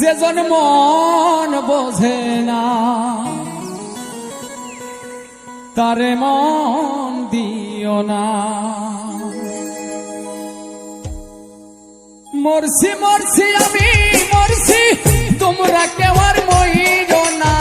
যে জন্ম বোঝে না, তার মন দিও না। মরছি মরছি, আমি মরছি, তোমরা কেউ আর মহিল না।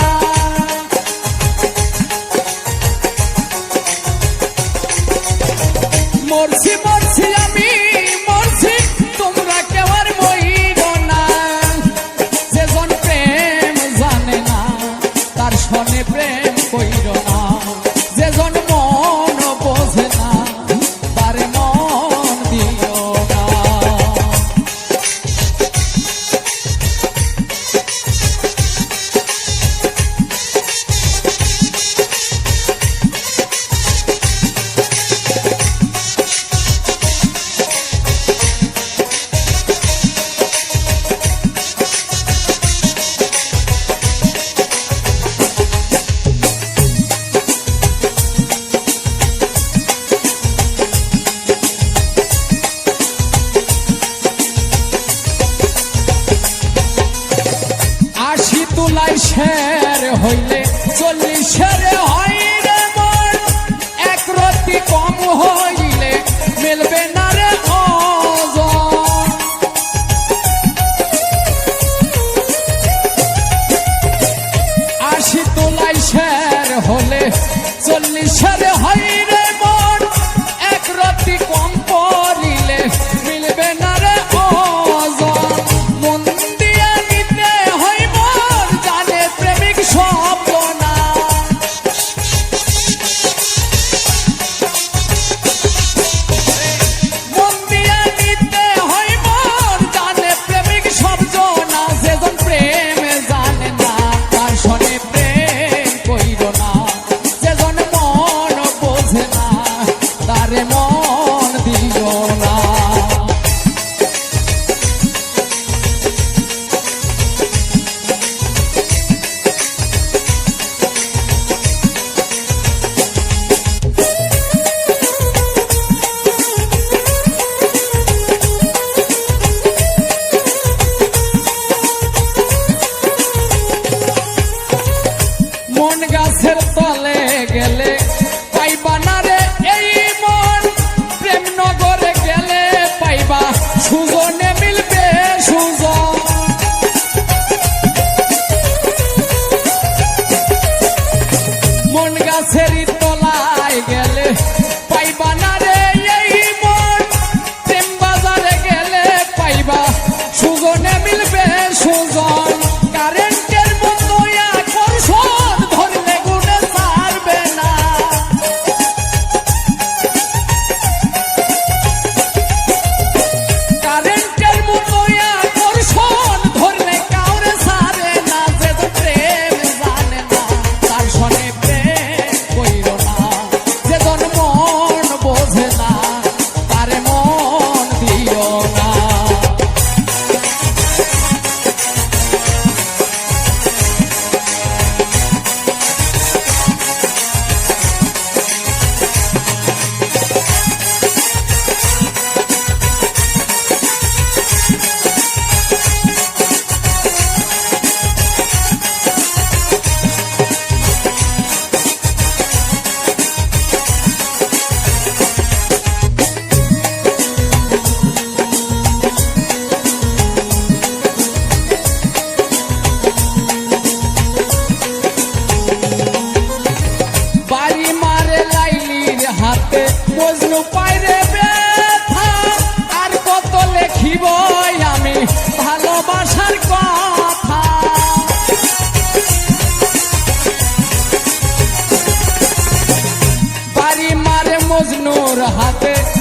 life's head. কোন গাছের তলে গেলে পাইবা না রে এই মন। প্রেম নগরে গেলে পাইবা সুগন মজনুর হাতে।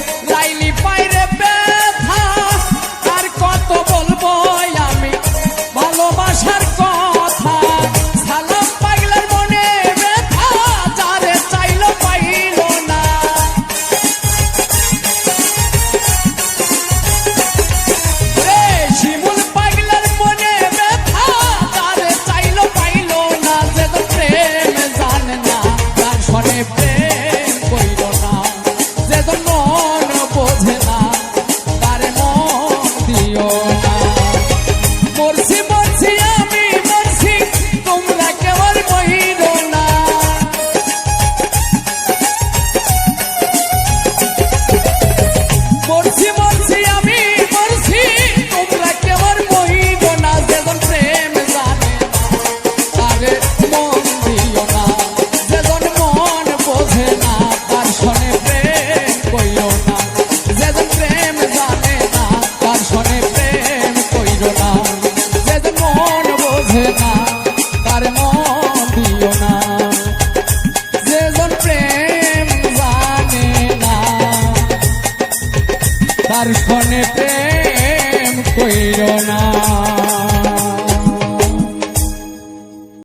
তার সনে প্রেম কইরো না।